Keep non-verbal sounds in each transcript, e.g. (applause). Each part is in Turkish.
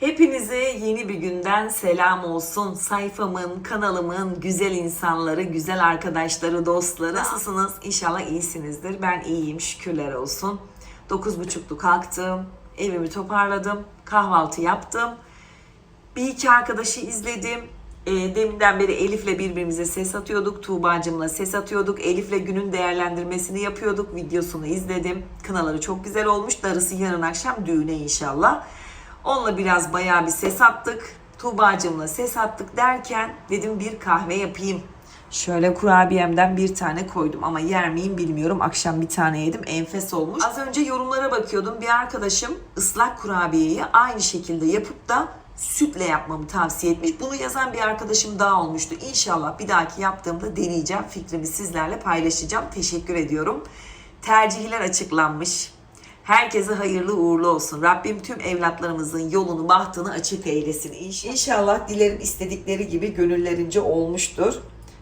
Hepinize yeni bir günden selam olsun. Sayfamın, kanalımın güzel insanları, güzel arkadaşları, dostları. Nasılsınız? İnşallah iyisinizdir. Ben iyiyim, şükürler olsun. 9.30'da kalktım, evimi toparladım, kahvaltı yaptım. Bir iki arkadaşı izledim. E, deminden beri Elif'le birbirimize ses atıyorduk. Tuğba'cımla ses atıyorduk. Elif'le günün değerlendirmesini yapıyorduk. Videosunu izledim. Kınaları çok güzel olmuş. Darısı yarın akşam düğüne inşallah. Onunla biraz bayağı bir ses attık. Tuğba'cımla ses attık derken dedim bir kahve yapayım. Şöyle kurabiyemden bir tane koydum ama yer miyim bilmiyorum. Akşam bir tane yedim. Enfes olmuş. Az önce yorumlara bakıyordum. Bir arkadaşım ıslak kurabiyeyi aynı şekilde yapıp da sütle yapmamı tavsiye etmiş. Bunu yazan bir arkadaşım daha olmuştu. İnşallah bir dahaki yaptığımda deneyeceğim. Fikrimi sizlerle paylaşacağım. Teşekkür ediyorum. Tercihler açıklanmış. Herkese hayırlı uğurlu olsun. Rabbim tüm evlatlarımızın yolunu, bahtını açık eylesin. İnşallah, dilerim istedikleri gibi gönüllerince olmuştur.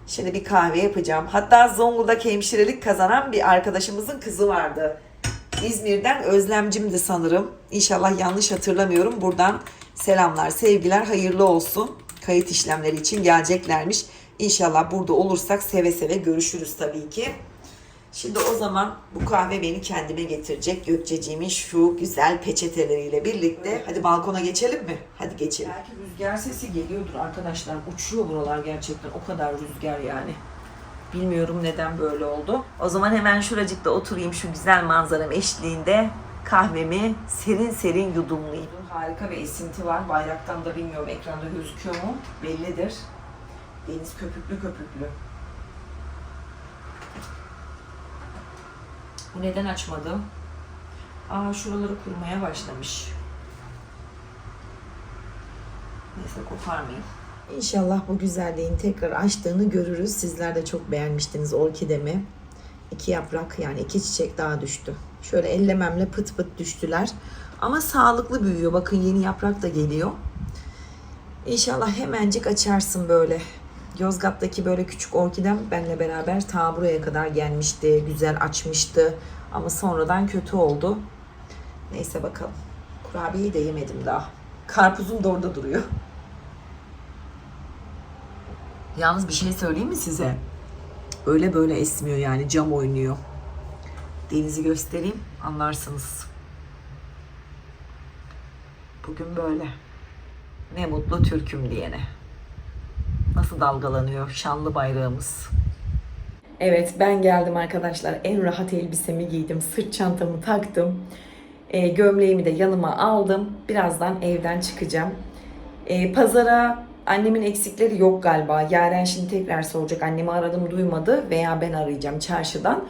Şimdi bir kahve yapacağım. Hatta Zonguldak hemşirelik kazanan bir arkadaşımızın kızı vardı. İzmir'den Özlemcimdi sanırım. İnşallah yanlış hatırlamıyorum. Buradan selamlar, sevgiler, hayırlı olsun. Kayıt işlemleri için geleceklermiş. İnşallah burada olursak seve seve görüşürüz tabii ki. Şimdi o zaman bu kahve beni kendime getirecek. Gökçeciğimin şu güzel peçeteleriyle birlikte. Hadi balkona geçelim mi? Hadi geçelim. Belki rüzgar sesi geliyordur arkadaşlar. Uçuyor buralar gerçekten. O kadar rüzgar yani. Bilmiyorum neden böyle oldu. O zaman hemen şuracıkta oturayım şu güzel manzaram eşliğinde kahvemi serin serin yudumlayayım. Harika bir esinti var. Bayraktan da bilmiyorum ekranda gözüküyor mu? Bellidir. Deniz köpüklü köpüklü. Bu neden açmadım? Aa şuraları kurumaya başlamış. Neyse koparmayayım. İnşallah bu güzelliğin tekrar açtığını görürüz. Sizler de çok beğenmiştiniz orkidemi. İki yaprak yani iki çiçek daha düştü. Şöyle ellememle pıt pıt düştüler. Ama sağlıklı büyüyor. Bakın yeni yaprak da geliyor. İnşallah hemencik açarsın böyle. Yozgat'taki böyle küçük orkidem benle beraber ta buraya kadar gelmişti. Güzel açmıştı. Ama sonradan kötü oldu. Neyse bakalım. Kurabiyeyi de yemedim daha. Karpuzum da orada duruyor. Yalnız bir şey söyleyeyim mi size? Öyle böyle esmiyor yani cam oynuyor. Denizi göstereyim anlarsınız. Bugün böyle. Ne mutlu Türk'üm diyene. Nasıl dalgalanıyor şanlı bayrağımız. Evet ben geldim arkadaşlar. En rahat elbisemi giydim. Sırt çantamı taktım. E, gömleğimi de yanıma aldım. Birazdan evden çıkacağım. E, pazara annemin eksikleri yok galiba. Yaren şimdi tekrar soracak. Annemi aradım duymadı veya ben arayacağım çarşıdan.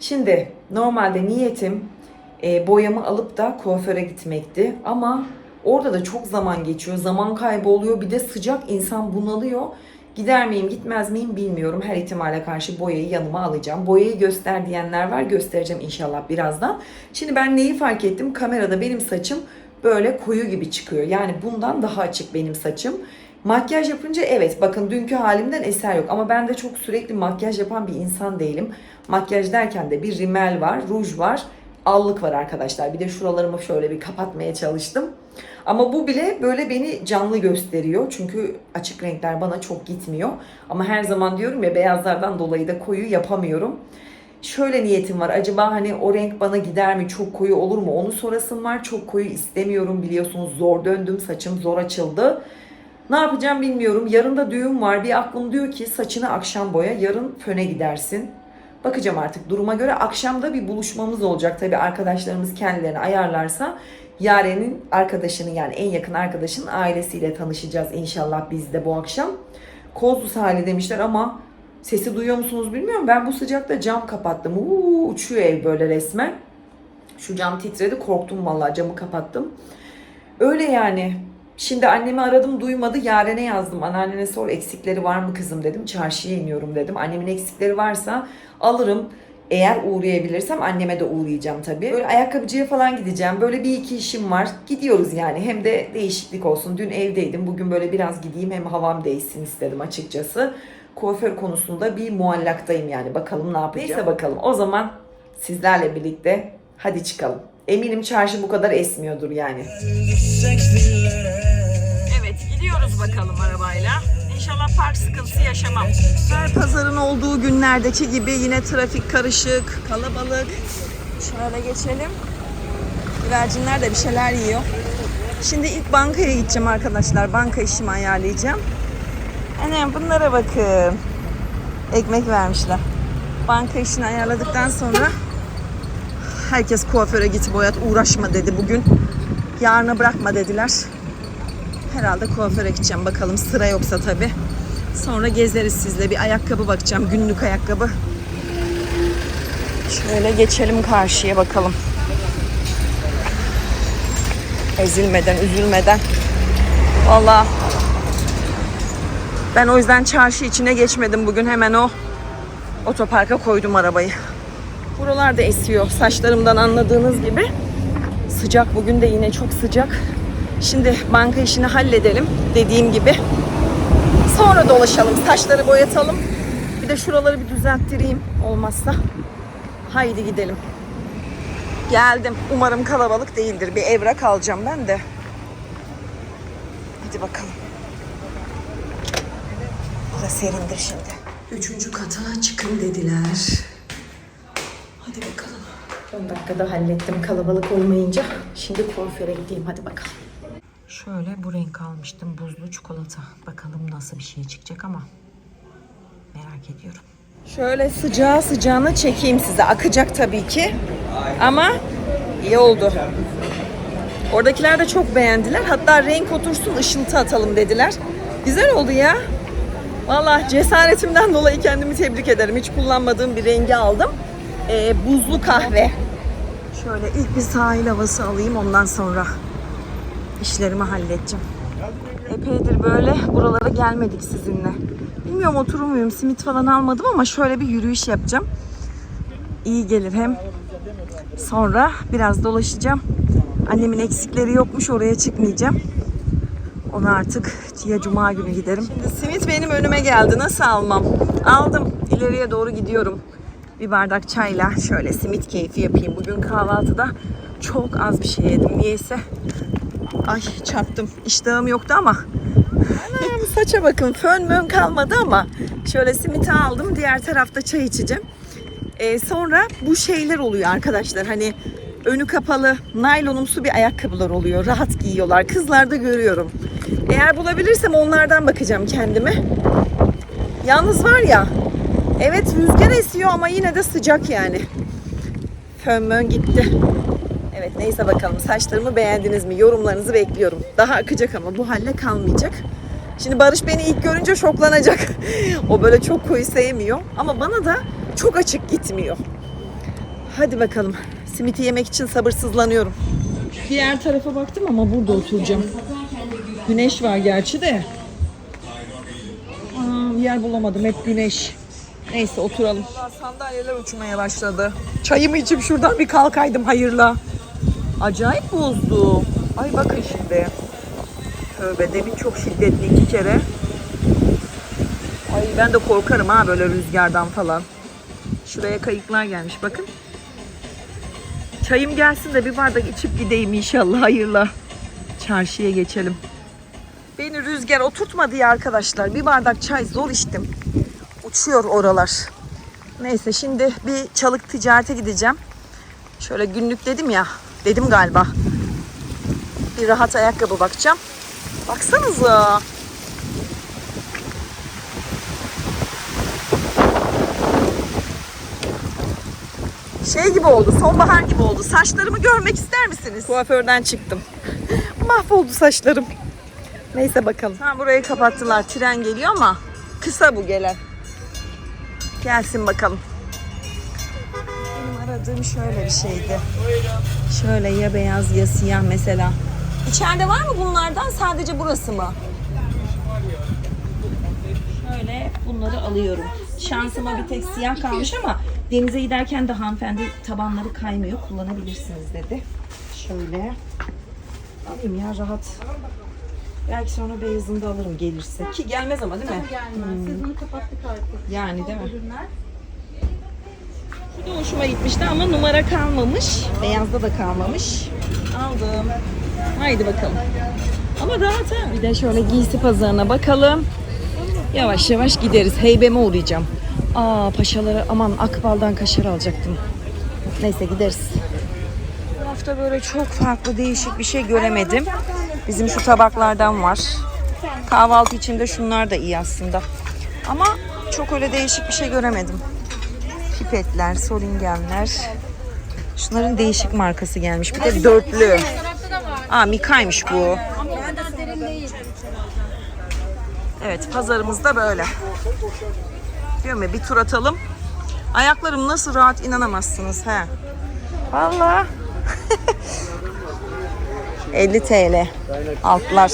Şimdi normalde niyetim e, boyamı alıp da kuaföre gitmekti. Ama orada da çok zaman geçiyor. Zaman kaybı oluyor. Bir de sıcak insan bunalıyor. Gider miyim gitmez miyim bilmiyorum. Her ihtimale karşı boyayı yanıma alacağım. Boyayı göster diyenler var. Göstereceğim inşallah birazdan. Şimdi ben neyi fark ettim? Kamerada benim saçım böyle koyu gibi çıkıyor. Yani bundan daha açık benim saçım. Makyaj yapınca evet bakın dünkü halimden eser yok. Ama ben de çok sürekli makyaj yapan bir insan değilim. Makyaj derken de bir rimel var, ruj var, allık var arkadaşlar. Bir de şuralarımı şöyle bir kapatmaya çalıştım. Ama bu bile böyle beni canlı gösteriyor. Çünkü açık renkler bana çok gitmiyor. Ama her zaman diyorum ya beyazlardan dolayı da koyu yapamıyorum. Şöyle niyetim var. Acaba hani o renk bana gider mi? Çok koyu olur mu? Onu sorasım var. Çok koyu istemiyorum biliyorsunuz. Zor döndüm. Saçım zor açıldı. Ne yapacağım bilmiyorum. Yarın da düğün var. Bir aklım diyor ki saçını akşam boya. Yarın föne gidersin. Bakacağım artık duruma göre. Akşamda bir buluşmamız olacak. Tabii arkadaşlarımız kendilerini ayarlarsa. Yaren'in arkadaşının yani en yakın arkadaşının ailesiyle tanışacağız inşallah biz de bu akşam. Kozlu sahili demişler ama sesi duyuyor musunuz bilmiyorum. Ben bu sıcakta cam kapattım. Uuu, uçuyor ev böyle resmen. Şu cam titredi korktum vallahi camı kapattım. Öyle yani. Şimdi annemi aradım duymadı. Yaren'e yazdım. Anneannene sor eksikleri var mı kızım dedim. Çarşıya iniyorum dedim. Annemin eksikleri varsa alırım. Eğer uğrayabilirsem anneme de uğrayacağım tabii. Böyle ayakkabıcıya falan gideceğim. Böyle bir iki işim var. Gidiyoruz yani. Hem de değişiklik olsun. Dün evdeydim. Bugün böyle biraz gideyim hem havam değişsin istedim açıkçası. Kuaför konusunda bir muallaktayım yani. Bakalım ne yapacağım. Neyse bakalım. O zaman sizlerle birlikte hadi çıkalım. Eminim çarşı bu kadar esmiyordur yani. Düşsek dillere bakalım arabayla. İnşallah park sıkıntısı yaşamam. Her pazarın olduğu günlerdeki gibi yine trafik karışık, kalabalık. Şöyle geçelim. Güvercinler de bir şeyler yiyor. Şimdi ilk bankaya gideceğim arkadaşlar. Banka işimi ayarlayacağım. Annem bunlara bakın. Ekmek vermişler. Banka işini ayarladıktan sonra herkes kuaföre git boyat uğraşma dedi bugün. Yarına bırakma dediler. Herhalde kuaföre gideceğim bakalım sıra yoksa tabi. Sonra gezeriz sizle bir ayakkabı bakacağım günlük ayakkabı. Şöyle geçelim karşıya bakalım. Ezilmeden, üzülmeden. Vallahi ben o yüzden çarşı içine geçmedim bugün hemen o otoparka koydum arabayı. Buralarda esiyor saçlarımdan anladığınız gibi. Sıcak bugün de yine çok sıcak. Şimdi banka işini halledelim dediğim gibi. Sonra dolaşalım, saçları boyatalım. Bir de şuraları bir düzelttireyim olmazsa. Haydi gidelim. Geldim. Umarım kalabalık değildir. Bir evrak alacağım ben de. Hadi bakalım. Burada serindir şimdi. Üçüncü kata çıkın dediler. Hadi bakalım. 10 dakikada hallettim kalabalık olmayınca. Şimdi kuaföre gideyim hadi bakalım. Şöyle bu renk almıştım. Buzlu çikolata. Bakalım nasıl bir şey çıkacak ama merak ediyorum. Şöyle sıcağı sıcağına çekeyim size. Akacak tabii ki. Ama iyi oldu. Oradakiler de çok beğendiler. Hatta renk otursun ışıltı atalım dediler. Güzel oldu ya. Valla cesaretimden dolayı kendimi tebrik ederim. Hiç kullanmadığım bir rengi aldım. Ee, buzlu kahve. Şöyle ilk bir sahil havası alayım ondan sonra işlerimi halledeceğim. Epeydir böyle buralara gelmedik sizinle. Bilmiyorum oturur muyum, simit falan almadım ama şöyle bir yürüyüş yapacağım. İyi gelir hem. Sonra biraz dolaşacağım. Annemin eksikleri yokmuş oraya çıkmayacağım. Onu artık ya cuma günü giderim. Şimdi simit benim önüme geldi. Nasıl almam? Aldım. İleriye doğru gidiyorum. Bir bardak çayla şöyle simit keyfi yapayım. Bugün kahvaltıda çok az bir şey yedim. Niyeyse Ay çarptım. İştahım yoktu ama. Anam saça bakın. Fön mön kalmadı ama. Şöyle simiti aldım. Diğer tarafta çay içeceğim. Ee, sonra bu şeyler oluyor arkadaşlar. Hani önü kapalı naylonumsu bir ayakkabılar oluyor. Rahat giyiyorlar. Kızlarda görüyorum. Eğer bulabilirsem onlardan bakacağım kendime. Yalnız var ya evet rüzgar esiyor ama yine de sıcak yani. Fön mön gitti. Evet neyse bakalım saçlarımı beğendiniz mi? Yorumlarınızı bekliyorum. Daha akacak ama bu halle kalmayacak. Şimdi Barış beni ilk görünce şoklanacak. (laughs) o böyle çok koyu sevmiyor. Ama bana da çok açık gitmiyor. Hadi bakalım. Simiti yemek için sabırsızlanıyorum. Diğer tarafa baktım ama burada oturacağım. Güneş var gerçi de. Aa, yer bulamadım. Hep güneş. Neyse oturalım. Sandalyeler uçmaya başladı. Çayımı içip şuradan bir kalkaydım hayırla. Acayip bozdu. Ay bakın şimdi. Tövbe demin çok şiddetli iki kere. Ay ben de korkarım ha böyle rüzgardan falan. Şuraya kayıklar gelmiş bakın. Çayım gelsin de bir bardak içip gideyim inşallah hayırla. Çarşıya geçelim. Beni rüzgar oturtmadı ya arkadaşlar. Bir bardak çay zor içtim. Uçuyor oralar. Neyse şimdi bir çalık ticarete gideceğim. Şöyle günlük dedim ya. Dedim galiba. Bir rahat ayakkabı bakacağım. Baksanıza. Şey gibi oldu, sonbahar gibi oldu. Saçlarımı görmek ister misiniz? Kuaförden çıktım. (laughs) Mahvoldu saçlarım. Neyse bakalım. Ha burayı kapattılar. Tren geliyor ama kısa bu gelen. Gelsin bakalım. Aradığım şöyle bir şeydi. Şöyle ya beyaz ya siyah mesela. İçeride var mı bunlardan? Sadece burası mı? Şöyle bunları alıyorum. Şansıma bir tek siyah kalmış ama denize giderken de hanımefendi tabanları kaymıyor. Kullanabilirsiniz dedi. Şöyle. Alayım ya rahat. Belki sonra beyazını da alırım gelirse. Ki gelmez ama değil mi? Gelmez. Sezonu kapattık artık. Yani değil mi? Ürünler. Bu da hoşuma gitmişti ama numara kalmamış. Beyazda da kalmamış. Aldım. Haydi bakalım. Ama rahat ha. Bir de şöyle giysi pazarına bakalım. Yavaş yavaş gideriz. Heybeme uğrayacağım. Aa paşaları aman akbaldan kaşar alacaktım. Neyse gideriz. Bu hafta böyle çok farklı değişik bir şey göremedim. Bizim şu tabaklardan var. Kahvaltı için de şunlar da iyi aslında. Ama çok öyle değişik bir şey göremedim. Pipetler, solingenler. Şunların değişik markası gelmiş. Bir de dörtlü. Aa Mika'ymış bu. Evet pazarımız da böyle. Diyorum ya bir tur atalım. Ayaklarım nasıl rahat inanamazsınız he. Vallahi. (laughs) 50 TL. Altlar.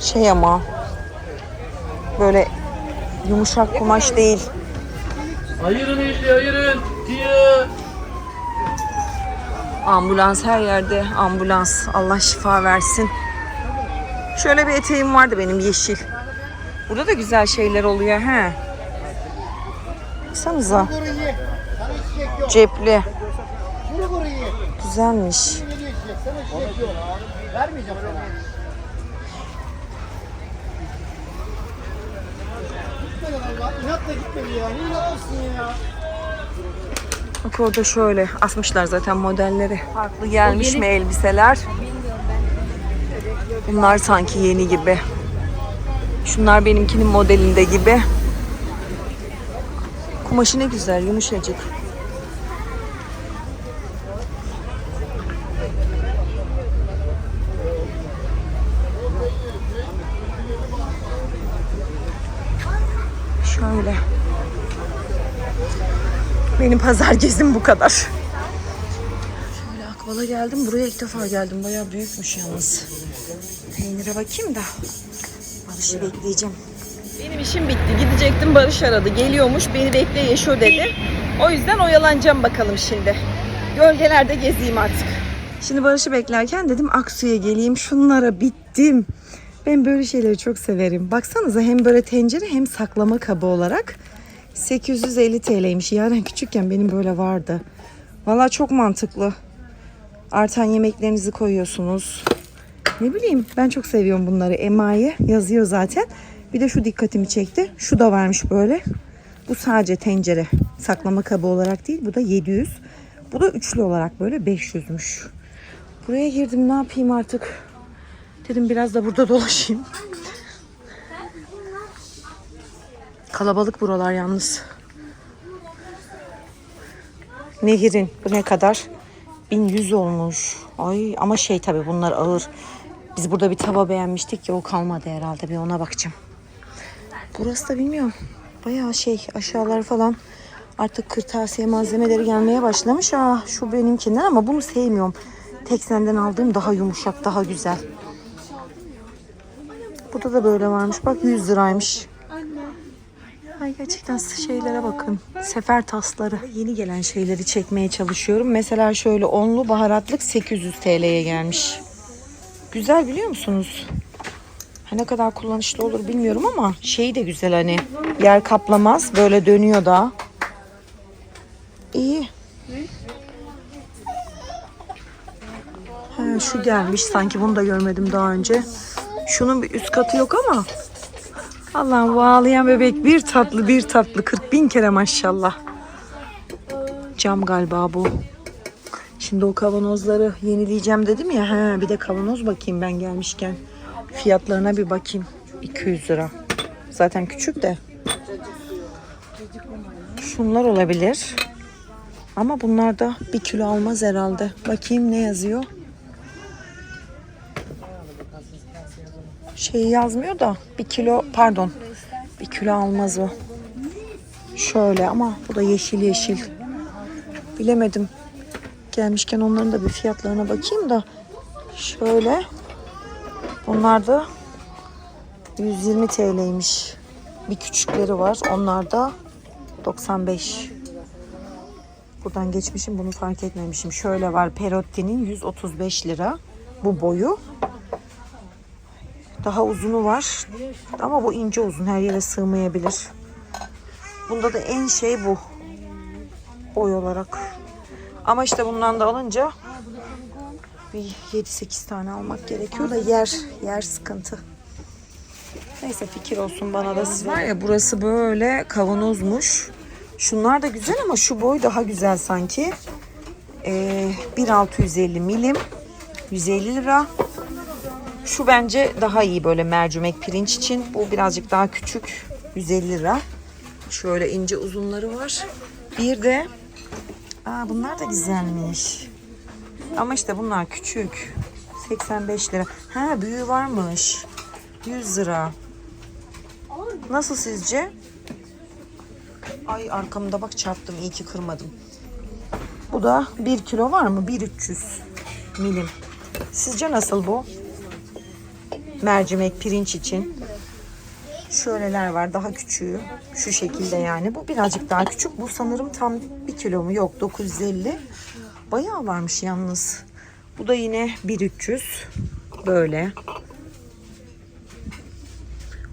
Şey ama böyle yumuşak kumaş değil. Ayırın işte ayırın. Diye. Ambulans her yerde ambulans. Allah şifa versin. Şöyle bir eteğim vardı benim yeşil. Burada da güzel şeyler oluyor he. Baksanıza. Cepli. Güzelmiş. İnatla gitmedi ya. Niye inatlasın ya? Bak orada şöyle asmışlar zaten modelleri. Farklı gelmiş mi elbiseler? Bunlar sanki yeni gibi. Şunlar benimkinin modelinde gibi. Kumaşı ne güzel, yumuşacık. Şöyle. Benim pazar gezim bu kadar. Şöyle Akbal'a geldim. Buraya ilk defa geldim. Bayağı büyükmüş yalnız. Peynire bakayım da. Barış'ı bekleyeceğim. Benim işim bitti. Gidecektim Barış aradı. Geliyormuş. Beni bekle Yeşo dedi. O yüzden oyalanacağım bakalım şimdi. Gölgelerde gezeyim artık. Şimdi Barış'ı beklerken dedim Aksu'ya geleyim. Şunlara bittim. Ben böyle şeyleri çok severim. Baksanıza hem böyle tencere hem saklama kabı olarak 850 TL'ymiş. Yaren küçükken benim böyle vardı. Valla çok mantıklı. Artan yemeklerinizi koyuyorsunuz. Ne bileyim ben çok seviyorum bunları. Emaye yazıyor zaten. Bir de şu dikkatimi çekti. Şu da varmış böyle. Bu sadece tencere. Saklama kabı olarak değil. Bu da 700. Bu da üçlü olarak böyle 500'müş. Buraya girdim ne yapayım artık. Dedim biraz da burada dolaşayım. Kalabalık buralar yalnız. Nehirin bu ne kadar? 1100 olmuş. Ay ama şey tabii bunlar ağır. Biz burada bir tava beğenmiştik ya o kalmadı herhalde bir ona bakacağım. Burası da bilmiyorum. Bayağı şey aşağılar falan artık kırtasiye malzemeleri gelmeye başlamış. Aa şu benimkinden ama bunu sevmiyorum. Teksen'den aldığım daha yumuşak daha güzel. Burada da böyle varmış. Bak 100 liraymış. Ay gerçekten şeylere bakın. Sefer tasları. Yeni gelen şeyleri çekmeye çalışıyorum. Mesela şöyle onlu baharatlık 800 TL'ye gelmiş. Güzel biliyor musunuz? Ha, ne kadar kullanışlı olur bilmiyorum ama şeyi de güzel hani. Yer kaplamaz. Böyle dönüyor da. İyi. Ha, şu gelmiş. Sanki bunu da görmedim daha önce. Şunun bir üst katı yok ama Allah'ım bu ağlayan bebek bir tatlı bir tatlı 40 bin kere maşallah. Cam galiba bu. Şimdi o kavanozları yenileyeceğim dedim ya. He, bir de kavanoz bakayım ben gelmişken. Fiyatlarına bir bakayım. 200 lira. Zaten küçük de. Şunlar olabilir. Ama bunlar da bir kilo almaz herhalde. Bakayım ne yazıyor. Şey yazmıyor da bir kilo pardon bir kilo almaz o. Şöyle ama bu da yeşil yeşil. Bilemedim. Gelmişken onların da bir fiyatlarına bakayım da. Şöyle. Bunlar da 120 TL'ymiş. Bir küçükleri var. Onlar da 95. Buradan geçmişim bunu fark etmemişim. Şöyle var Perotti'nin 135 lira. Bu boyu. Daha uzunu var. Ama bu ince uzun. Her yere sığmayabilir. Bunda da en şey bu. Boy olarak. Ama işte bundan da alınca bir 7-8 tane almak gerekiyor da yer yer sıkıntı. Neyse fikir olsun bana da size. Var ya burası böyle kavanozmuş. Şunlar da güzel ama şu boy daha güzel sanki. Ee, 1650 milim. 150 lira. Şu bence daha iyi böyle mercimek pirinç için. Bu birazcık daha küçük. 150 lira. Şöyle ince uzunları var. Bir de Aa, bunlar da güzelmiş. Ama işte bunlar küçük. 85 lira. Ha büyüğü varmış. 100 lira. Nasıl sizce? Ay arkamda bak çarptım. İyi ki kırmadım. Bu da 1 kilo var mı? 1.300 milim. Sizce nasıl bu? Mercimek pirinç için. Şöyleler var daha küçüğü. Şu şekilde yani. Bu birazcık daha küçük. Bu sanırım tam 1 kilo mu? Yok 950. Bayağı varmış yalnız. Bu da yine 1300. Böyle.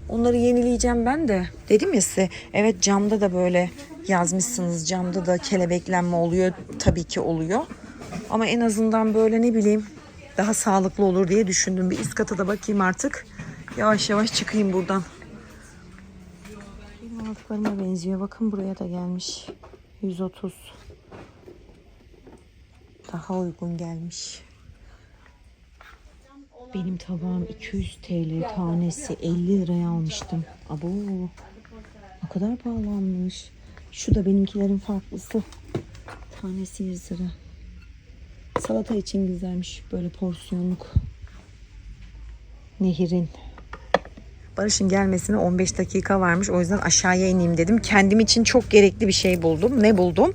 Onları yenileyeceğim ben de. Dedim ya size evet camda da böyle yazmışsınız. Camda da kelebeklenme oluyor. Tabii ki oluyor. Ama en azından böyle ne bileyim daha sağlıklı olur diye düşündüm. Bir üst kata da bakayım artık. Yavaş yavaş çıkayım buradan. Benim aldıklarıma benziyor. Bakın buraya da gelmiş. 130. Daha uygun gelmiş. Benim tabağım 200 TL tanesi 50 liraya almıştım. Abo ne kadar pahalanmış. Şu da benimkilerin farklısı. Tanesi 100 lira. Salata için güzelmiş böyle porsiyonluk. Nehirin. Barış'ın gelmesine 15 dakika varmış. O yüzden aşağıya ineyim dedim. Kendim için çok gerekli bir şey buldum. Ne buldum?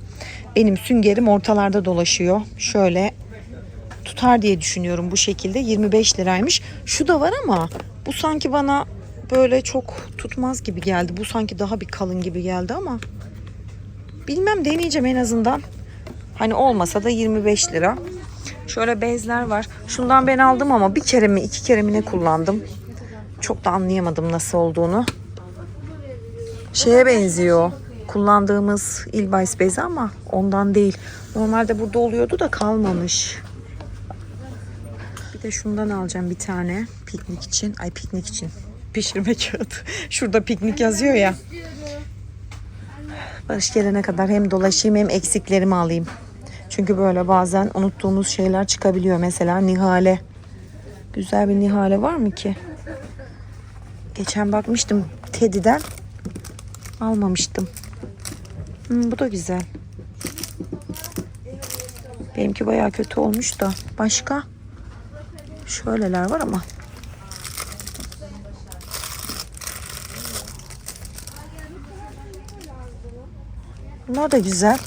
Benim süngerim ortalarda dolaşıyor. Şöyle tutar diye düşünüyorum bu şekilde. 25 liraymış. Şu da var ama bu sanki bana böyle çok tutmaz gibi geldi. Bu sanki daha bir kalın gibi geldi ama bilmem deneyeceğim en azından. Hani olmasa da 25 lira. Şöyle bezler var. Şundan ben aldım ama bir kere mi iki kere mi ne kullandım. Çok da anlayamadım nasıl olduğunu. Şeye benziyor. Kullandığımız Ilbais bezi ama ondan değil. Normalde burada oluyordu da kalmamış. Bir de şundan alacağım bir tane piknik için. Ay piknik için. Pişirme kağıdı. (laughs) Şurada piknik yazıyor ya. Barış gelene kadar hem dolaşayım hem eksiklerimi alayım. Çünkü böyle bazen unuttuğumuz şeyler çıkabiliyor. Mesela nihale. Güzel bir nihale var mı ki? Geçen bakmıştım Teddy'den. Almamıştım. Hmm, bu da güzel. Benimki bayağı kötü olmuş da. Başka? Şöyleler var ama. Bunlar da güzel.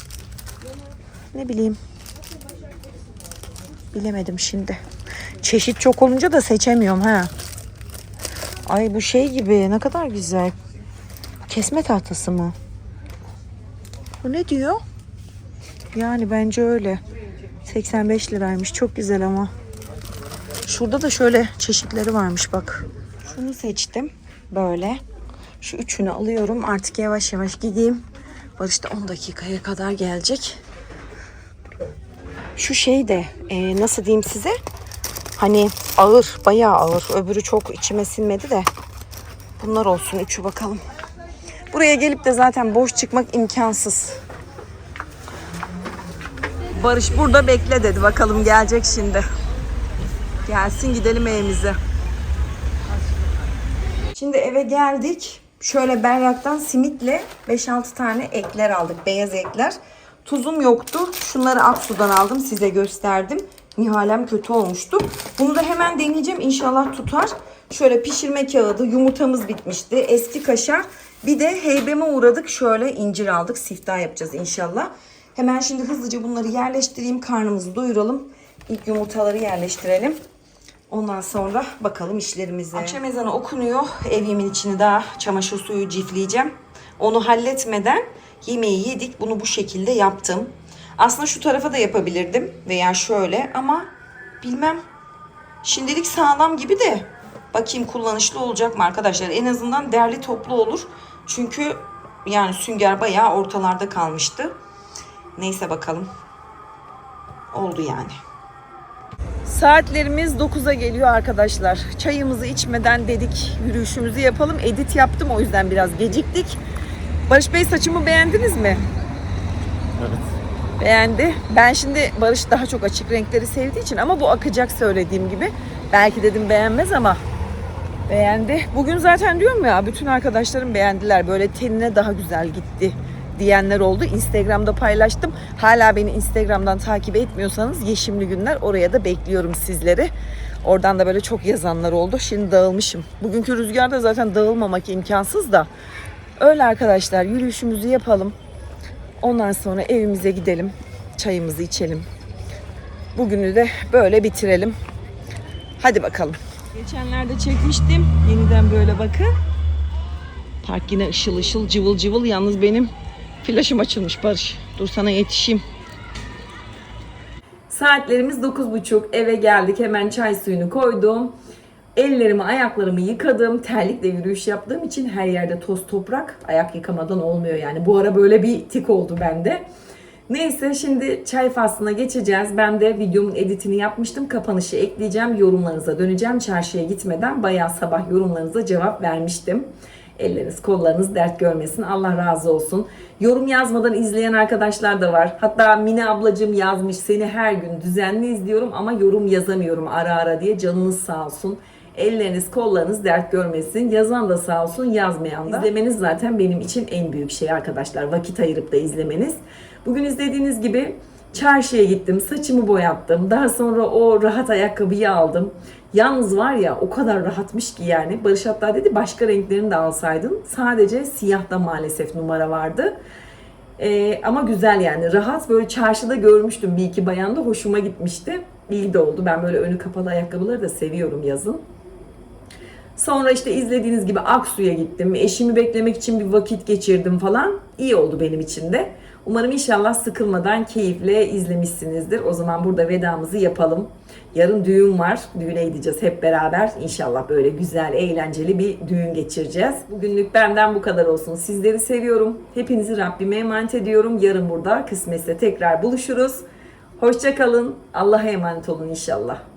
Ne bileyim. Bilemedim şimdi. Çeşit çok olunca da seçemiyorum ha. Ay bu şey gibi ne kadar güzel. Kesme tahtası mı? Bu ne diyor? Yani bence öyle. 85 liraymış. Çok güzel ama. Şurada da şöyle çeşitleri varmış bak. Şunu seçtim. Böyle. Şu üçünü alıyorum. Artık yavaş yavaş gideyim. Barış da 10 dakikaya kadar gelecek. Şu şey de e, nasıl diyeyim size? Hani ağır, bayağı ağır. Öbürü çok içime sinmedi de. Bunlar olsun üçü bakalım. Buraya gelip de zaten boş çıkmak imkansız. Barış burada bekle dedi. Bakalım gelecek şimdi. Gelsin gidelim evimize. Şimdi eve geldik. Şöyle berraktan simitle 5-6 tane ekler aldık. Beyaz ekler. Tuzum yoktu. Şunları Aksu'dan aldım. Size gösterdim. Nihalem kötü olmuştu. Bunu da hemen deneyeceğim. İnşallah tutar. Şöyle pişirme kağıdı. Yumurtamız bitmişti. Eski kaşar. Bir de heybeme uğradık. Şöyle incir aldık. Siftah yapacağız inşallah. Hemen şimdi hızlıca bunları yerleştireyim. Karnımızı doyuralım. İlk yumurtaları yerleştirelim. Ondan sonra bakalım işlerimize. Akşam ezanı okunuyor. Ev yemin içini daha çamaşır suyu cifleyeceğim. Onu halletmeden yemeği yedik. Bunu bu şekilde yaptım. Aslında şu tarafa da yapabilirdim veya şöyle ama bilmem. Şimdilik sağlam gibi de bakayım kullanışlı olacak mı arkadaşlar? En azından derli toplu olur. Çünkü yani sünger bayağı ortalarda kalmıştı. Neyse bakalım. Oldu yani. Saatlerimiz 9'a geliyor arkadaşlar. Çayımızı içmeden dedik yürüyüşümüzü yapalım. Edit yaptım o yüzden biraz geciktik. Barış Bey saçımı beğendiniz mi? Evet. Beğendi. Ben şimdi Barış daha çok açık renkleri sevdiği için ama bu akacak söylediğim gibi. Belki dedim beğenmez ama beğendi. Bugün zaten diyorum ya bütün arkadaşlarım beğendiler. Böyle tenine daha güzel gitti diyenler oldu. Instagram'da paylaştım. Hala beni Instagram'dan takip etmiyorsanız Yeşimli Günler oraya da bekliyorum sizleri. Oradan da böyle çok yazanlar oldu. Şimdi dağılmışım. Bugünkü rüzgarda zaten dağılmamak imkansız da. Öyle arkadaşlar yürüyüşümüzü yapalım. Ondan sonra evimize gidelim. Çayımızı içelim. Bugünü de böyle bitirelim. Hadi bakalım. Geçenlerde çekmiştim. Yeniden böyle bakın. Park yine ışıl ışıl cıvıl cıvıl. Yalnız benim flaşım açılmış Barış. Dur sana yetişeyim. Saatlerimiz 9.30. Eve geldik. Hemen çay suyunu koydum. Ellerimi, ayaklarımı yıkadım. Terlikle yürüyüş yaptığım için her yerde toz toprak. Ayak yıkamadan olmuyor yani. Bu ara böyle bir tik oldu bende. Neyse şimdi çay faslına geçeceğiz. Ben de videomun editini yapmıştım. Kapanışı ekleyeceğim. Yorumlarınıza döneceğim. Çarşıya gitmeden bayağı sabah yorumlarınıza cevap vermiştim. Elleriniz kollarınız dert görmesin. Allah razı olsun. Yorum yazmadan izleyen arkadaşlar da var. Hatta Mine ablacığım yazmış seni her gün düzenli izliyorum ama yorum yazamıyorum ara ara diye canınız sağ olsun. Elleriniz kollarınız dert görmesin. Yazan da sağ olsun yazmayan da. İzlemeniz zaten benim için en büyük şey arkadaşlar. Vakit ayırıp da izlemeniz. Bugün izlediğiniz gibi çarşıya gittim. Saçımı boyattım. Daha sonra o rahat ayakkabıyı aldım. Yalnız var ya o kadar rahatmış ki yani. Barış hatta dedi başka renklerini de alsaydın. Sadece siyahta maalesef numara vardı. Ee, ama güzel yani rahat böyle çarşıda görmüştüm bir iki bayanda hoşuma gitmişti. İyi de oldu. Ben böyle önü kapalı ayakkabıları da seviyorum yazın. Sonra işte izlediğiniz gibi Aksu'ya gittim. Eşimi beklemek için bir vakit geçirdim falan. İyi oldu benim için de. Umarım inşallah sıkılmadan keyifle izlemişsinizdir. O zaman burada vedamızı yapalım. Yarın düğün var. Düğüne gideceğiz hep beraber. İnşallah böyle güzel, eğlenceli bir düğün geçireceğiz. Bugünlük benden bu kadar olsun. Sizleri seviyorum. Hepinizi Rabbime emanet ediyorum. Yarın burada kısmetse tekrar buluşuruz. Hoşça kalın. Allah'a emanet olun inşallah.